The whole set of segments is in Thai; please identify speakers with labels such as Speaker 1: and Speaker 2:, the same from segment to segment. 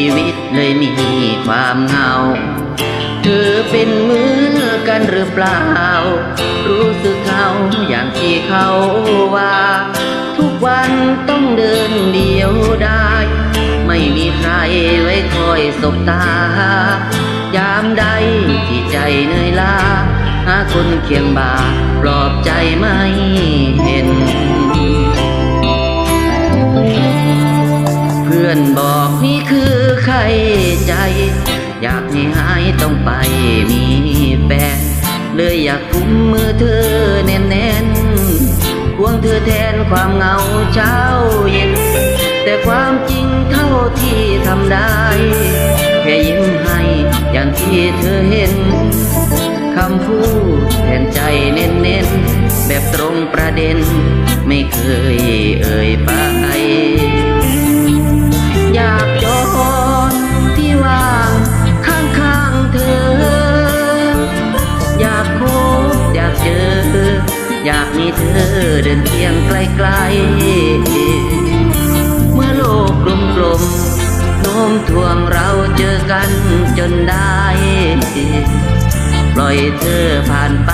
Speaker 1: มีหัวใจชีวิตเลยมีความเหงา เธอเป็นมือกันหรือเปล่า รู้สึกเหงาอย่างที่เขาว่า ทุกวันต้องเดินเดียวได้ ไม่มีใครไว้คอยสบตา ยามใดที่ใจเหนื่อยล้าหาคนเคียงบ่าปลอบใจไม่เห็นากให้หายต้องไปมีแฟนเลยอยากกุมมือเธอแน่นๆควงเธอแทนความเหงาเช้าเย็น แต่ความจริงเท่าที่ทำได้ แค่ยิ้มให้อย่างที่เธอเห็นคำพูดแทนใจเน้นๆ แบบตรงประเด็น ไม่เคยเอ่ยไป เดินเคียงไกลๆ เมื่อโลกกลมๆโน้มถ่วงเราเจอกันจนได้ ปล่อยเธอผ่านไป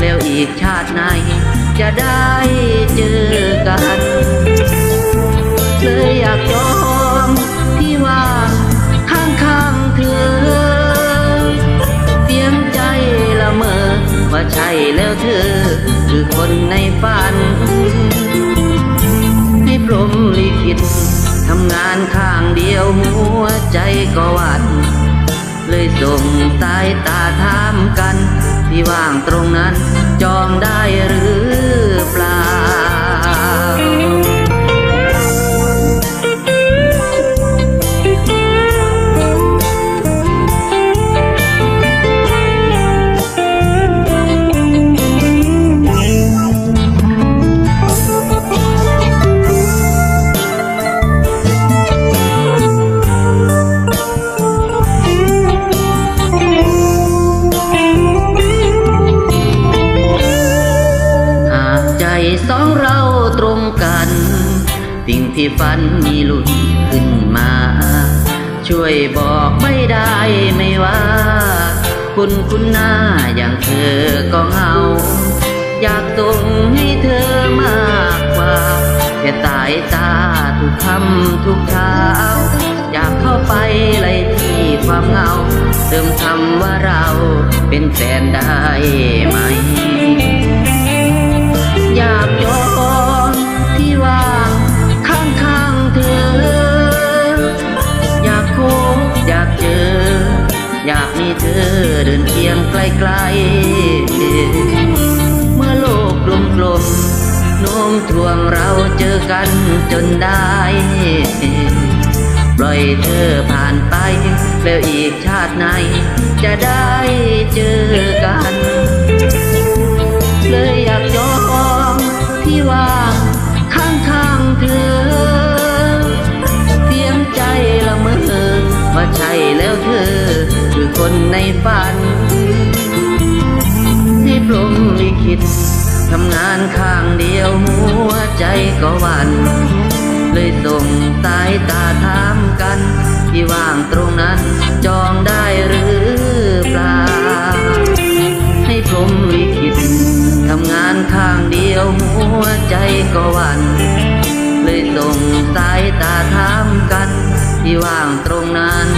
Speaker 1: แล้วอีกชาติไหน จะได้เจอกันเลยอยากยอมที่ว่าข้างข้างๆเธอเพียงใจละเมอว่าใช่แล้วเธอ คือคนในฝัน ให้พรหมลิขิตทำงานข้างเดียวหัวใจก็วัดเลยส่งสายตาถามกัน ที่ว่างตรงนั้นจองได้หรือ สิ่งที่ฝันมีลุ้นขึ้นมา ช่วยบอกไม่ได้ไม่ว่า คุณคุณหน้าอย่างเธอก็เหงา อยากส่งให้เธอมากกว่าแค่สายตาทุกคำทุกเช้า อยากเข้าไปไล่ที่ความเหงาเติมคำว่าเราเป็นแฟนได้ไหม ไกล เมื่อโลกกลมๆโน้มถ่วงเราเจอกันจนได้ ปล่อยเธอผ่านไป แล้วอีกชาติไหน จะได้เจอกัน เลยอยากยอมที่ว่างข้างข้างๆเธอเพียงใจละเมอว่าใช่แล้วเธอ คือคนในฝัน ที่พรมลิขิตทำงานข้างเดียวหัวใจก็วัน เลยส่งสายตาถามกัน ที่ว่างตรงนั้นจองได้หรือเปล่า ให้พรหมลิขิตทำงานข้างเดียวหัวใจก็วัน เลยส่งสายตาถามกัน ที่ว่างตรงนั้น